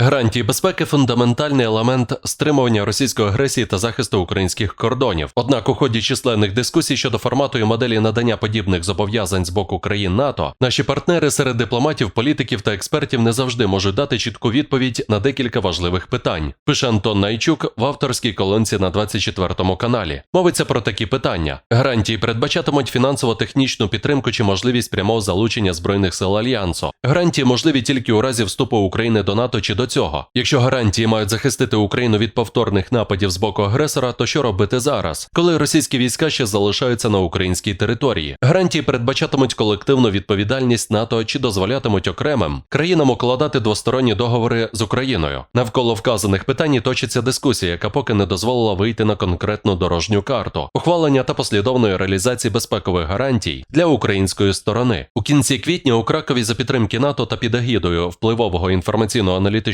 Гарантії безпеки фундаментальний елемент стримування російської агресії та захисту українських кордонів. Однак, у ході численних дискусій щодо формату і моделі надання подібних зобов'язань з боку країн НАТО, наші партнери серед дипломатів, політиків та експертів не завжди можуть дати чітку відповідь на декілька важливих питань. Пише Антон Найчук в авторській колонці на 24 каналі. Мовиться про такі питання: гарантії передбачатимуть фінансово-технічну підтримку чи можливість прямого залучення збройних сил альянсу. Гарантії можливі тільки у разі вступу України до НАТО чи до цього. Якщо гарантії мають захистити Україну від повторних нападів з боку агресора, то що робити зараз, коли російські війська ще залишаються на українській території? Гарантії передбачатимуть колективну відповідальність НАТО чи дозволятимуть окремим країнам укладати двосторонні договори з Україною. Навколо вказаних питань точиться дискусія, яка поки не дозволила вийти на конкретну дорожню карту, ухвалення та послідовної реалізації безпекових гарантій для української сторони. У кінці квітня у Кракові за підтримки НАТО та під агідою впливового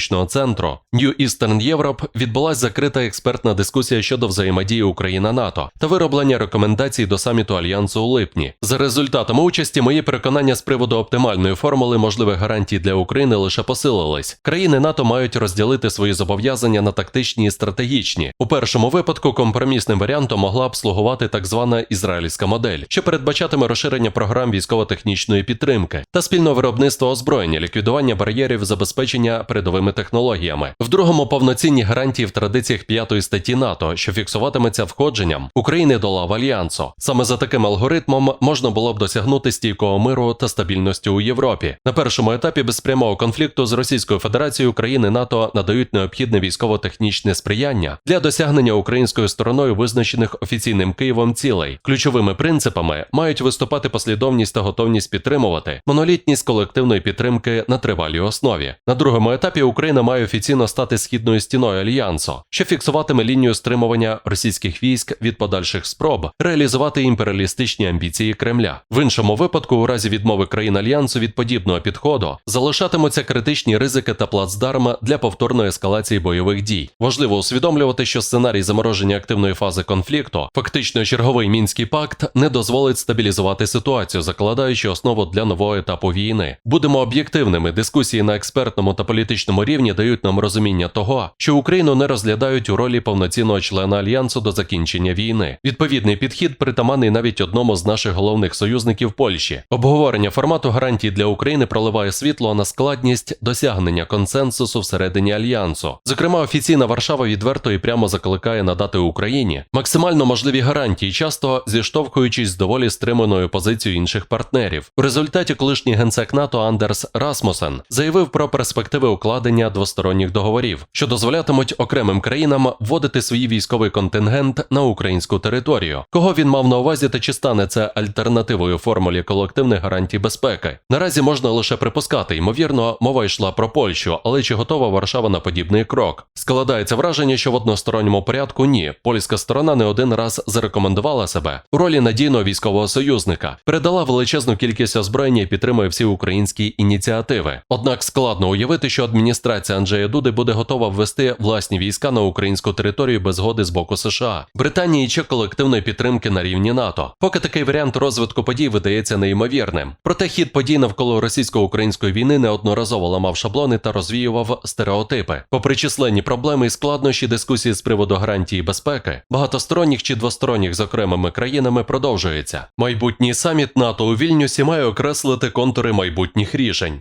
інформаційно-аналітичного центру New Eastern Europe відбулася закрита експертна дискусія щодо взаємодії Україна-НАТО та вироблення рекомендацій до саміту альянсу у липні. За результатами участі мої переконання з приводу оптимальної формули можливих гарантій для України лише посилились. Країни НАТО мають розділити свої зобов'язання на тактичні і стратегічні. У першому випадку компромісним варіантом могла б слугувати так звана ізраїльська модель, що передбачатиме розширення програм військово-технічної підтримки та спільне виробництво озброєння, ліквідування бар'єрів, забезпечення передовими технологіями. В другому повноцінні гарантії в традиціях п'ятої статті НАТО, що фіксуватиметься входженням України до лав альянсу. Саме за таким алгоритмом можна було б досягнути стійкого миру та стабільності у Європі. На першому етапі без прямого конфлікту з Російською Федерацією країни НАТО надають необхідне військово-технічне сприяння для досягнення українською стороною визначених офіційним Києвом цілей. Ключовими принципами мають виступати послідовність та готовність підтримувати монолітність колективної підтримки на тривалій основі. На другому етапі Україна має офіційно стати східною стіною альянсу, що фіксуватиме лінію стримування російських військ від подальших спроб реалізувати імперіалістичні амбіції Кремля. В іншому випадку, у разі відмови країн альянсу від подібного підходу, залишатимуться критичні ризики та плацдарм для повторної ескалації бойових дій. Важливо усвідомлювати, що сценарій замороження активної фази конфлікту, фактично черговий мінський пакт, не дозволить стабілізувати ситуацію, закладаючи основу для нового етапу війни. Будемо об'єктивними. Дискусії на експертному та політичному рівні дають нам розуміння того, що Україну не розглядають у ролі повноцінного члена альянсу до закінчення війни. Відповідний підхід притаманний навіть одному з наших головних союзників Польщі. Обговорення формату гарантій для України проливає світло на складність досягнення консенсусу всередині альянсу. Зокрема, офіційна Варшава відверто і прямо закликає надати Україні максимально можливі гарантії, часто зіштовхуючись з доволі стриманою позицією інших партнерів. У результаті колишній генсек НАТО Андерс Расмусен заявив про перспективи укладення двосторонніх договорів, що дозволятимуть окремим країнам вводити свій військовий контингент на українську територію. Кого він мав на увазі та чи стане це альтернативою формулі колективних гарантій безпеки? Наразі можна лише припускати, ймовірно, мова йшла про Польщу, але чи готова Варшава на подібний крок? Складається враження, що в односторонньому порядку ні. Польська сторона не один раз зарекомендувала себе у ролі надійного військового союзника, передала величезну кількість озброєння і підтримує всі українські ініціативи. Однак складно уявити, що адміністрація Анджея Дуди буде готова ввести власні війська на українську територію без згоди з боку США, Британії чи колективної підтримки на рівні НАТО. Поки такий варіант розвитку подій видається неймовірним. Проте хід подій навколо російсько-української війни неодноразово ламав шаблони та розвіював стереотипи. Попри численні проблеми і складнощі дискусії з приводу гарантії безпеки, багатосторонніх чи двосторонніх з окремими країнами продовжується. Майбутній саміт НАТО у Вільнюсі має окреслити контури майбутніх рішень.